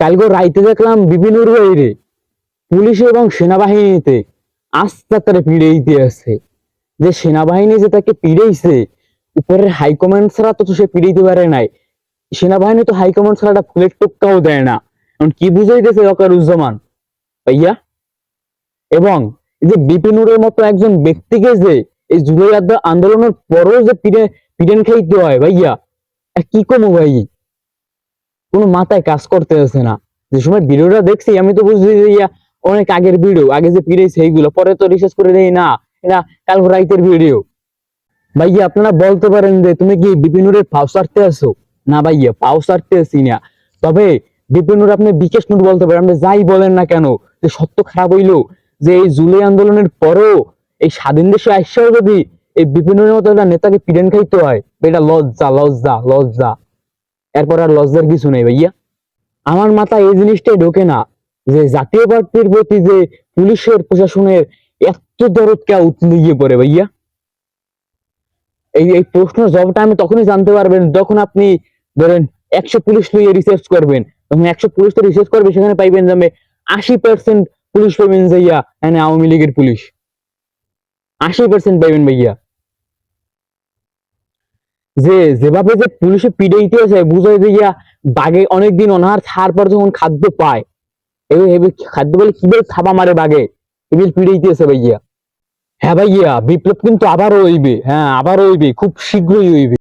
কালকে রাইতে দেখলাম বিভিন্ন বাইরে পুলিশ এবং সেনাবাহিনীতে আস্তে তারা পিড়েইতে আছে যে সেনাবাহিনী যে তাকে পিড়েইছে, উপরের হাইকমান্ড ছাড়া তো সে পিড়াইতে পারে নাই। সেনাবাহিনী তো হাইকমান্ড ছাড়া ফুলের টোপটাও দেয় না। এখন কি বুঝাইতেছে ওকারুজ্জামান? ভাইয়া? এবং যে বিপিনুরের মতো একজন ব্যক্তিকে যে এই জুলাই আন্দোলনের পরও যে পিড়ে, পিড়েন খাইতে হয়, ভাইয়া কি কমো ভাই? কোনো মাথায় কাজ করতে আছে না। যে সময় ভিডিওটা দেখছি, আমি তো বুঝছি যে ইয়া, অনেক আগের ভিডিও, আগে যে পিড়েছে এইগুলো, পরে তো রিসার্চ করে দেই না। এটা কাল রাইতের ভিডিও। ভাইয়া, আপনারা বলতে পারেন যে তুমি কি বিপিনুরের পাও সারতে আছো না ভাইয়া, পাও সারতে আসি না। তবে বিপিনুর আপনি বিকেশ নুর বলতে পারেন, আপনি যাই বলেন না কেন, যে সত্য খারাপ হইল, যে এই জুলাই আন্দোলনের পরেও এই স্বাধীন দেশে আসছেও যদি এই বিপিনুরের মতো নেতাকে পিড়েন খাইতে হয়, এটা লজ্জা লজ্জা লজ্জা। এরপর আর লজ্জার কিছু নেই ভাইয়া। আমার মাথায় এই জিনিসটাই ঢোকে না যে জাতীয় পার্টির প্রতি যে পুলিশের প্রশাসনের এত দরদ কে উতলে গিয়ে পড়ে ভাইয়া। এই এই প্রশ্নের জবাবটা আমি তখনই জানতে পারবেন যখন আপনি ধরেন একশো পুলিশ নিয়ে রিসার্চ করবেন। তখন একশো পুলিশ তো রিসার্চ করবে, সেখানে পাইবেন যে আশি পার্সেন্ট পুলিশ পাইবেন যে ইয়া এখানে আওয়ামী লীগের পুলিশ। আশি পার্সেন্ট পাইবেন ভাইয়া। যে যেভাবে যে পুলিশে পিড়াইতে ইতিহাসে বুঝাই যে বাঘে অনেকদিন অনাহার ছাড় পর যখন খাদ্য পায়, এবার খাদ্য বলে কীভাবে থাবা মারে বাঘে, এবার পিড়ে ইতিহাসে ভাইয়া। হ্যাঁ ভাইয়া, বিপ্লব কিন্তু আবারও হইবে হ্যাঁ আবারও হইবে, খুব শীঘ্রই হইবে।